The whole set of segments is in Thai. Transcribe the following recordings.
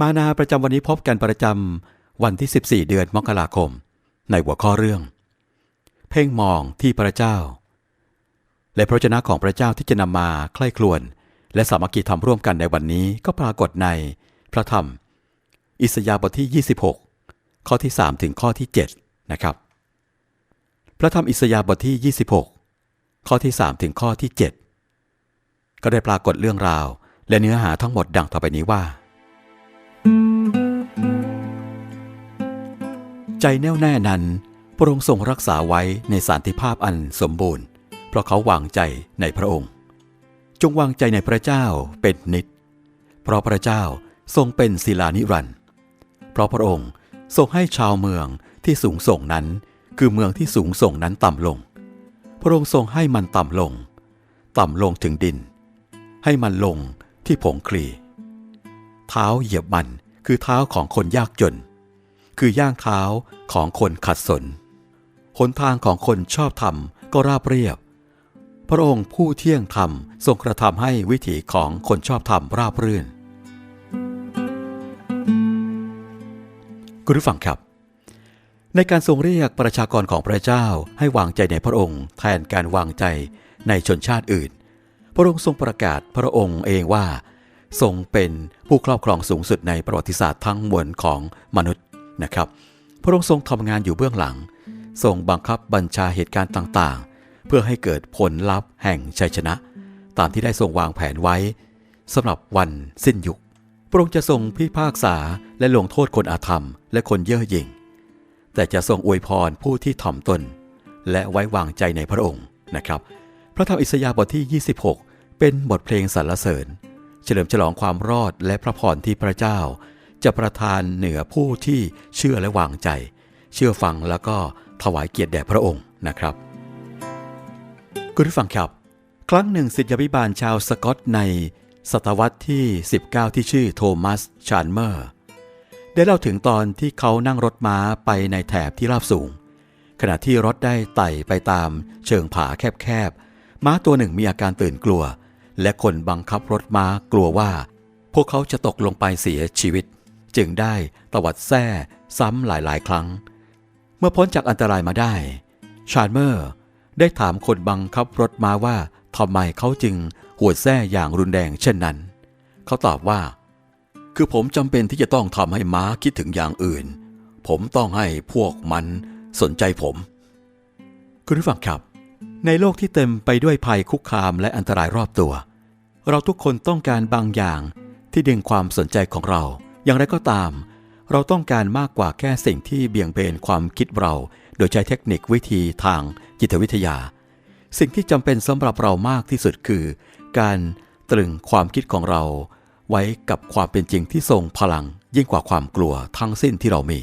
มานาประจำวันนี้พบกันประจำวันที่ 14 เดือนมกราคม ในหัวข้อเรื่อง เพ่งมองที่พระเจ้า และพระวจนะของพระเจ้าที่จะนำมาใคร่ครวญและสามัคคีทำร่วมกันในวันนี้ก็ปรากฏในพระธรรม อิสยาห์บทที่ 26 ข้อที่ 3 ถึงข้อที่ 7 นะครับ พระธรรมอิสยาห์บทที่ 26 ข้อที่ 3 ถึงข้อที่ 7 ก็ได้ปรากฏเรื่องราว และเนื้อหาทั้งหมดดังต่อไปนี้ว่า ใจแน่วแน่นั้น พระองค์ทรงรักษาไว้ในสันติภาพอันสมบูรณ์ เพราะเขาวางใจในพระองค์ จงวางใจในพระเจ้าเป็นนิจเพราะพระเจ้าทรงเป็นศิลานิรันดร์เพราะพระองค์ทรงให้ชาวเมืองที่สูงส่งนั้น คือเมืองที่สูงส่งนั้นต่ำลง พระองค์ทรงให้มันต่ำลง ต่ำลงถึงดิน ให้มันลงที่ผงคลี เท้าเหยียบมันคือเท้าของคนยากจน คือย่างเท้าของคนขัดสน หนทางของคนชอบธรรมก็ราบเรียบ พระองค์ผู้เที่ยงธรรมทรงกระทำให้วิถีของคนชอบธรรมราบรื่น คุณผู้ฟังครับ ในการทรงเรียกประชากรของพระเจ้าให้วางใจในพระองค์แทนการวางใจในชนชาติอื่น พระองค์ทรงประกาศพระองค์เองว่าทรงเป็นผู้ครอบครองสูงสุดในประวัติศาสตร์ทั้งมวลของมนุษย์ นะครับ พระองค์ทรงทำงานอยู่เบื้องหลัง ทรงบังคับบัญชาเหตุการณ์ต่างๆ เพื่อให้เกิดผลลัพธ์แห่งชัยชนะ ตามที่ได้ทรงวางแผนไว้สำหรับวันสิ้นยุค พระองค์จะทรงพิพากษาและลงโทษคนอาธรรม และคนเย่อหยิ่ง แต่จะทรงอวยพรผู้ที่ถ่อมตน และไว้วางใจในพระองค์นะครับ พระธรรมอิสยาห์บทที่ 26 เป็นบทเพลงสรรเสริญ เฉลิมฉลองความรอดและพระพรที่พระเจ้า จะประทานเหนือผู้ที่เชื่อและวางใจ เชื่อฟังแล้วก็ถวายเกียรติแด่พระองค์นะครับคุณผู้ฟังครับ ครั้งหนึ่งศิษยาภิบาลชาวสกอตในศตวรรษที่ 19 ที่ชื่อโทมัสชานเมอร์ ได้เล่าถึงตอนที่เขานั่งรถม้าไปในแถบที่ราบสูง ขณะที่รถได้ไต่ไปตามเชิงผาแคบๆ ม้าตัวหนึ่งมีอาการตื่นกลัว และคนบังคับรถม้ากลัวว่า พวกเขาจะตกลงไปเสียชีวิต จึงได้ตวัดแส้ซ้ำหลายๆ ครั้ง เมื่อพ้นจากอันตรายมาได้ ชาร์เมอร์ได้ถามคนบังคับรถมาว่าทำไมเขาจึงหัวแส้อย่างรุนแรงเช่นนั้น เขาตอบว่า คือผมจำเป็นที่จะต้องทำให้ม้าคิดถึงอย่างอื่น ผมต้องให้พวกมันสนใจผม คุณผู้ฟังครับ ในโลกที่เต็มไปด้วยภัยคุกคามและอันตรายรอบตัว เราทุกคนต้องการบางอย่างที่ดึงความสนใจของเรา อย่างไรก็ตาม เราต้องการมากกว่าแค่สิ่งที่เบี่ยงเบนความคิดเรา โดยใช้เทคนิควิธีทางจิตวิทยา สิ่งที่จำเป็นสำหรับเรามากที่สุดคือ การตรึงความคิดของเรา ไว้กับความเป็นจริงที่ทรงพลัง ยิ่งกว่าความกลัวทั้งสิ้นที่เรามี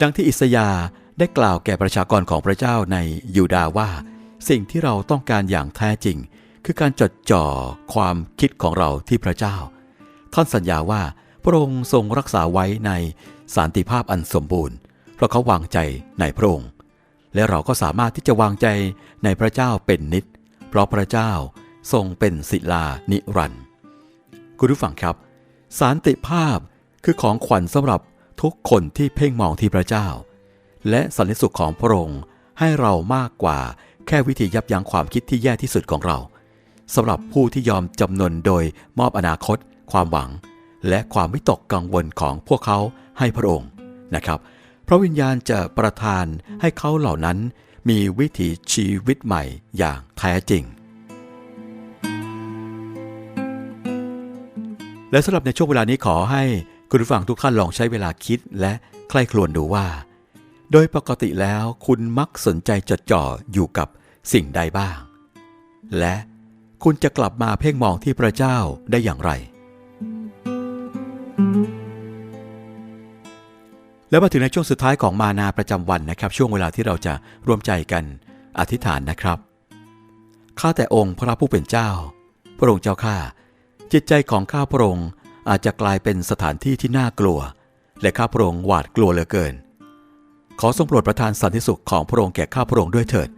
ดังที่อิสยาห์ได้กล่าวแก่ประชากรของพระเจ้าในยูดาห์ว่า สิ่งที่เราต้องการอย่างแท้จริง คือการจดจ่อความคิดของเราที่พระเจ้า ท่านสัญญาว่า พระองค์ทรงรักษาไว้ในสันติภาพอันสมบูรณ์ เพราะเขาวางใจในพระองค์ และเราก็สามารถที่จะวางใจในพระเจ้าเป็นนิจเพราะพระเจ้าทรงเป็นศิลานิรันดร์คุณผู้ฟังครับ สันติภาพคือของขวัญสำหรับทุกคนที่เพ่งมองที่พระเจ้า และสันติสุขของพระองค์ให้เรามากกว่าแค่วิธียับยั้งความคิดที่แย่ที่สุดของเราสำหรับผู้ที่ยอมจำนนโดยมอบอนาคต ความหวัง และความวิตกกังวลของพวกเขาให้พระองค์นะครับพระวิญญาณจะประทานให้เขาเหล่านั้นมีวิถีชีวิตใหม่อย่างแท้จริง และสำหรับในช่วงเวลานี้ขอให้คุณผู้ฟังทุกท่านลองใช้เวลาคิดและใคร่ครวญดูว่า โดยปกติแล้วคุณมักสนใจจดจ่ออยู่กับสิ่งใดบ้าง และคุณจะกลับมาเพ่งมองที่พระเจ้าได้อย่างไร แล้วมาถึงในช่วงสุดท้ายของมานาประจำวันนะครับ ช่วงเวลาที่เราจะร่วมใจกันอธิษฐานนะครับข้าแต่องค์พระผู้เป็นเจ้า พระองค์เจ้าข้าจิตใจของข้าพระองค์อาจจะกลายเป็นสถานที่ที่น่ากลัว และข้าพระองค์หวาดกลัวเหลือเกิน ขอทรงโปรดประทานสันติสุขของพระองค์แก่ข้าพระองค์ด้วยเถิด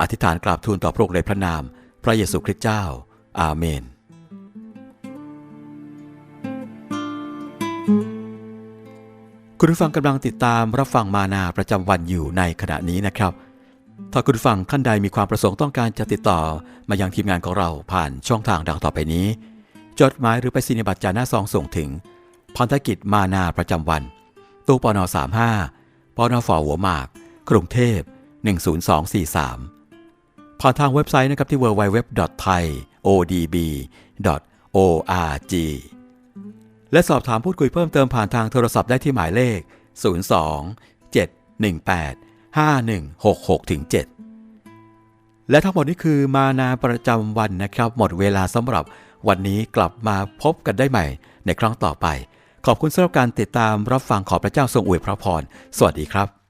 อธิษฐานกราบทูลต่อพระองค์ในพระนาม พระเยซูคริสต์เจ้า อาเมน คุณผู้ฟังกำลังติดตามรับฟังมานาประจำวันอยู่ในขณะนี้นะครับ ถ้าคุณผู้ฟังท่านใดมีความประสงค์ต้องการจะติดต่อ มายังทีมงานของเราผ่านช่องทางดังต่อไปนี้ จดหมายหรือไปสินิบัตรจาหน้าซองส่งถึงพันธกิจมานาประจำวัน ตู้ปน35ปนฝหัวหมาก กรุงเทพ 10243 ผ่านทางเว็บไซต์นะครับที่ www.thaiodb.org และสอบถามพูดคุยเพิ่มเติมผ่านทางโทรศัพท์ได้ที่หมายเลข 02 718 5166ถึง7และทั้งหมดนี้คือมานาประจำวันนะครับ หมดเวลาสำหรับวันนี้กลับมาพบกันได้ใหม่ ในครั้งต่อไป ขอบคุณสำหรับการติดตามรับฟังขอพระเจ้าทรงอวยพระพร สวัสดีครับ